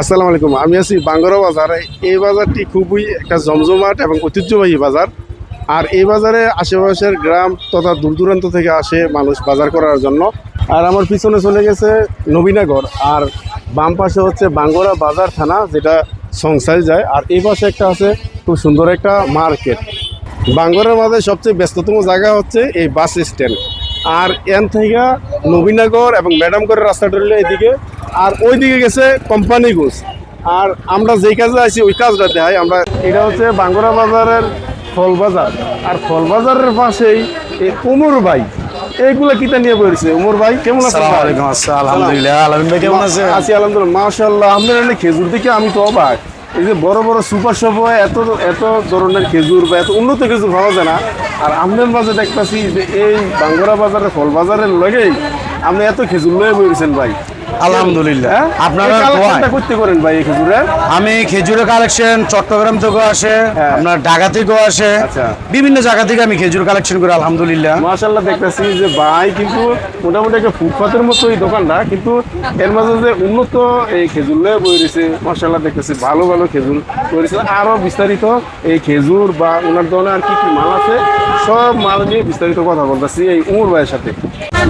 আসসালামু আলাইকুম। আমি আছি বাঙ্গরা বাজার। এই বাজারটি খুবই একটা জমজমাট এবং ঐতিহ্যবাহী বাজার। আর এই বাজারে আশেপাশের গ্রাম তথা দূর দূরান্ত থেকে আসে মানুষ বাজার করার জন্য। আর আমার পিছনে চলে গেছে নবীনগর। আর বাম পাশে হচ্ছে বাঙ্গরা বাজার থানা, যেটা সংসার যায়। আর এই পাশে একটা আছে খুব সুন্দর একটা মার্কেট। বাঙ্গরের মাঝে সবচেয়ে ব্যস্ততম জায়গা হচ্ছে এই বাস স্ট্যান্ড। আর এন থেকে নবীনগর এবং ম্যাডামগড়ের রাস্তাটা হলো এদিকে। আর ওই দিকে গেছে। কোম্পানিগঞ্জ আর আমরা যেই কাজে আছি ওই কাজটা দেখাই আমরা এটা হচ্ছে বাঙ্গরা বাজারের ফল বাজার। আর ফল বাজারের পাশেই এই উমর ভাই। এইগুলা কিতা নিয়ে পড়েছে উমর ভাই কেমন আছেন? আলহামদুলিল্লাহ। আলামিন ভাই কেমন আছেন? আছি আলহামদুলিল্লাহ। মাশাআল্লাহ আপনার এনে খেজুর দেখে আমি তো অবাক। এই যে বড় বড় সুপার শপ এত এত ধরনের খেজুর বা এত উন্নত খেজুর পাওয়া যায় না। আর আপনার মাঝে দেখতেছি যে এই বাঙ্গরা বাজারের ফল বাজারের লগেই আপনি এত খেজুর লয়ে বইছেন ভাই। আলহামদুলিল্লাহ। হ্যাঁ? আপনারা করতে করেন ভাই খেজুরের? আমি খেজুরের কালেকশন চট্টগ্রাম থেকেও আসে হ্যাঁ। আপনার ঢাকা থেকেও আসে আচ্ছা। বিভিন্ন জায়গা থেকে আমি খেজুর কালেকশন করি আলহামদুলিল্লাহ। মাশাল্লাহ দেখতেছি যে ভাই কিন্তু মোটামুটি একটা ফুটপাতের মতো এই দোকানটা কিন্তু এর মাঝে যে উন্নত এই খেজুর লয়ে বই রয়েছে মাশাল্লাহ দেখতেছি ভালো ভালো খেজুর রয়েছে আরও বিস্তারিত এই খেজুর বা ওনার দোকানে আর কি কি মাল আছে সব মাল নিয়ে বিস্তারিত কথা বলতেছি এই উমর ভাইয়ের সাথে।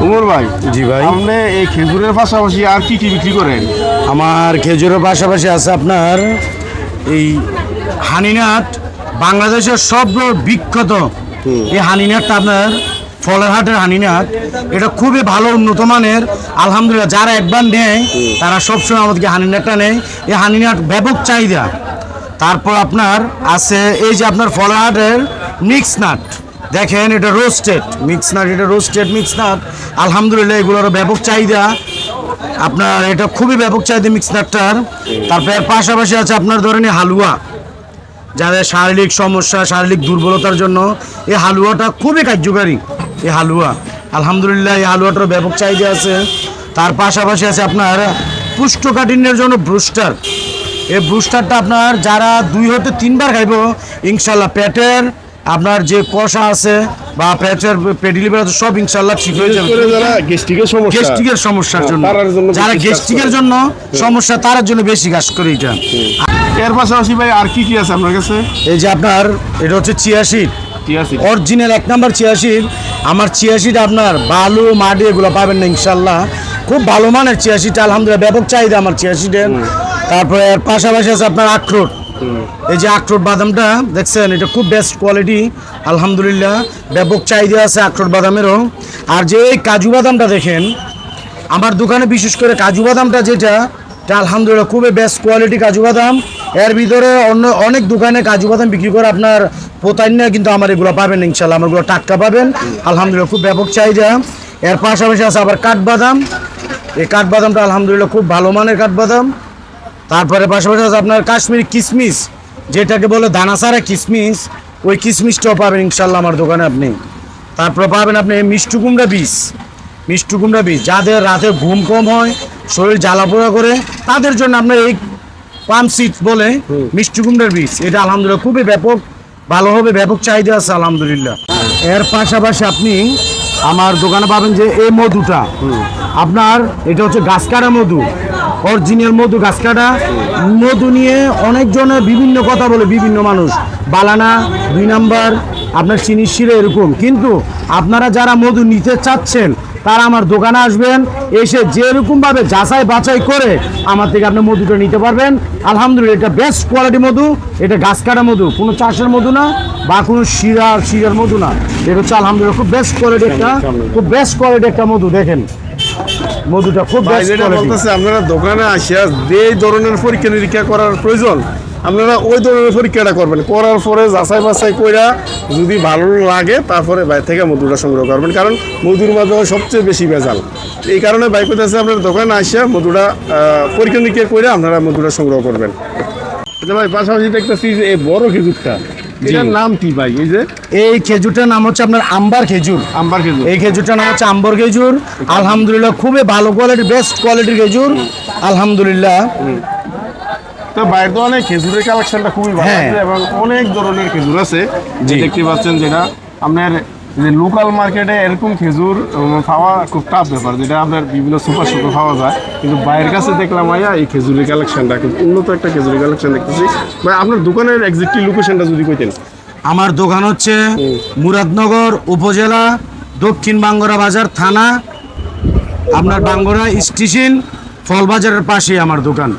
উমর ভাই জি ভাই। আপনি এই খেজুরের পাশাপাশি আর কি কি বিক্রি করেন? আমার খেজুরের পাশাপাশি আছে আপনার এই হানিনাট। বাংলাদেশের সব বিখ্যাত এই হানিনাটটা আপনার ফলের হাটের হানিনাট। এটা খুবই ভালো উন্নত মানের। আলহামদুলিল্লাহ যারা একবার নেয় তারা সবসময় আমাদেরকে হানিনাটটা নেয়। এই হানিনাট ব্যাপক চাহিদা। তারপর আপনার আছে এই যে আপনার ফলের হাটের মিক্স নাট। দেখেন এটা রোস্টেড মিক্স নাট এটা রোস্টেড মিক্স নাট। আলহামদুলিল্লাহ এগুলোর ব্যাপক চাহিদা। আপনার এটা খুবই ব্যাপক চাহিদা মিক্স নাটটার। তারপর এর পাশাপাশি আছে আপনার ধরেন হালুয়া। যাদের শারীরিক সমস্যা, শারীরিক দুর্বলতার জন্য এই হালুয়াটা খুবই কার্যকারী, এই হালুয়া। আলহামদুলিল্লাহ, এই হালুয়াটার ব্যাপক চাহিদা আছে। তার পাশাপাশি আছে আপনার পুষ্টকাঠিন্যের জন্য ব্রুস্টার। এই ব্রুস্টারটা আপনার যারা দুই হতে তিনবার খাইব, ইনশাল্লাহ পেটের আপনার যে কষা আছে বা পেটের পেটি লিভার আছে সব ইনশাল্লাহ ঠিক হয়ে যাবে। করে যারা গেস্টিকের সমস্যা গেস্টিকের সমস্যার জন্য। যারা বেশি কাজ গেস্টিকের জন্য সমস্যা তার জন্য বেশি কাজ করে এটা। এর পাশাপাশি ভাই আর কি কি আছে আপনার কাছে? এই যে আপনার এটা হচ্ছে চিয়াশিট ঠিক অরিজিনাল এক নাম্বার চিয়াশিট আমার চিয়াশিট আপনার বালু মাটি এগুলো পাবেন না ইনশাল্লাহ খুব ভালো মানের চিয়াশিট আলহামদুলিল্লাহ ব্যাপক চাহিদা আমার চিয়াশিটের তারপরে এর পাশাপাশি আছে আপনার আখরোট। এই যে আখরোট বাদামটা, দেখছেন, এটা খুব বেস্ট কোয়ালিটি আলহামদুলিল্লাহ, ব্যাপক চাহিদা আছে আখরোট বাদামেরও। আর যে এই কাজু বাদামটা দেখেন, আমার দোকানে বিশেষ করে কাজু বাদামটা যেটা, এটা আলহামদুলিল্লাহ খুবই বেস্ট কোয়ালিটি কাজু বাদাম। এর ভিতরে অন্য অনেক দোকানে কাজু বাদাম বিক্রি করে আপনার পোতাই না কিন্তু আমার এগুলো পাবেন ইনশাল্লাহ আমারগুলো টাটকা পাবেন। আলহামদুলিল্লাহ, খুব ব্যাপক চাহিদা। এর পাশাপাশি আছে আবার কাঠবাদাম এই কাঠবাদামটা আলহামদুলিল্লাহ খুব ভালো মানের কাঠবাদাম তারপরে পাশাপাশি আছে আপনার কাশ্মীরি কিসমিস যেটাকে বলে দানাসারা কিসমিস ওই কিসমিসটাও পাবেন ইনশাল্লাহ আমার দোকানে আপনি। তারপরে পাবেন আপনি মিষ্টি কুমড়া বীজ মিষ্টি কুমড়া বীজ যাদের রাতে ঘুম কম হয় শরীর জ্বালাপোড়া করে তাদের জন্য আপনার এই পাম সিড বলে মিষ্টি কুমড়ার বীজ এটা আলহামদুলিল্লাহ খুবই ব্যাপক ভালো হবে ব্যাপক চাহিদা আছে আলহামদুলিল্লাহ। এর পাশাপাশি আপনি আমার দোকানে পাবেন যে এই মধুটা আপনার এটা হচ্ছে গাছ কাটা মধু অরিজিনাল মধু গাছ কাটা মধু নিয়ে অনেকজনে বিভিন্ন কথা বলে, বিভিন্ন মানুষ। বালানা দুই নাম্বার, আপনার চিনি শিরে এরকম। কিন্তু আপনারা যারা মধু নিতে চাচ্ছেন তারা আমার দোকানে আসবেন এসে যেরকম ভাবে যাচাই বাছাই করে আমার থেকে আপনি মধুটা নিতে পারবেন। আলহামদুলিল্লাহ এটা বেস্ট কোয়ালিটি মধু। এটা গাছ কাটা মধু কোনো চাষের মধু না বা কোনো শিরা শিরার মধু না। এটা হচ্ছে আলহামদুলিল্লাহ খুব বেস্ট কোয়ালিটি একটা খুব বেস্ট কোয়ালিটি একটা মধু দেখেন। মধুটা খুব বেস্ট কোয়ালিটি আপনারা দোকানে আসিয়া যে ধরনের পরীক্ষা নিরীক্ষা করার প্রয়োজন আপনারা ওই ধরনের পরীক্ষাটা করবেন। করার পরে যাচাই বাছাই কইরা যদি ভালো লাগে তারপরে বাইরে থেকে মধুটা সংগ্রহ করবেন। কারণ মধুর মাধ্যমে সবচেয়ে বেশি ভেজাল। এই কারণে বাইক করতেছে আপনার দোকানে আসিয়া মধুটা পরীক্ষা নিরীক্ষা করে আপনারা মধুটা সংগ্রহ করবেন। আচ্ছা ভাই পাশাপাশি দেখতেছি যে এই বড় খেজুরটা এটার নাম কি ভাই? এই যে? এই খেজুরটার নাম হচ্ছে আপনার আম্বার খেজুর। আম্বার খেজুর। এই খেজুরটার নাম হচ্ছে আম্বর খেজুর। আলহামদুলিল্লাহ খুবই ভালো কোয়ালিটির বেস্ট কোয়ালিটির খেজুর। আলহামদুলিল্লাহ। তো বাইরের অনেক খেজুরের কালেকশনটা খুবই ভালো হ্যাঁ। এবং অনেক ধরনের খেজুর আছে। যে দেখতে পাচ্ছেন যেটা আপনার যে লোকাল মার্কেটে এরকম খেজুর পাওয়া খুব টাফ ব্যাপার যেটা আপনার বিভিন্ন সুপার সুপার পাওয়া যায়। কিন্তু বাইরের কাছে দেখলাম আয়া এই খেজুরের কালেকশনটা খুব উন্নত একটা খেজুরের কালেকশন দেখতেছি। ভাই আপনার দোকানের এক্সাক্টলি লোকেশনটা যদি কইতেন। আমার দোকান হচ্ছে মুরাদনগর উপজেলা দক্ষিণ বাঙ্গরা বাজার থানা আপনার বাঙ্গরা স্টেশন ফলবাজারের পাশে আমার দোকান।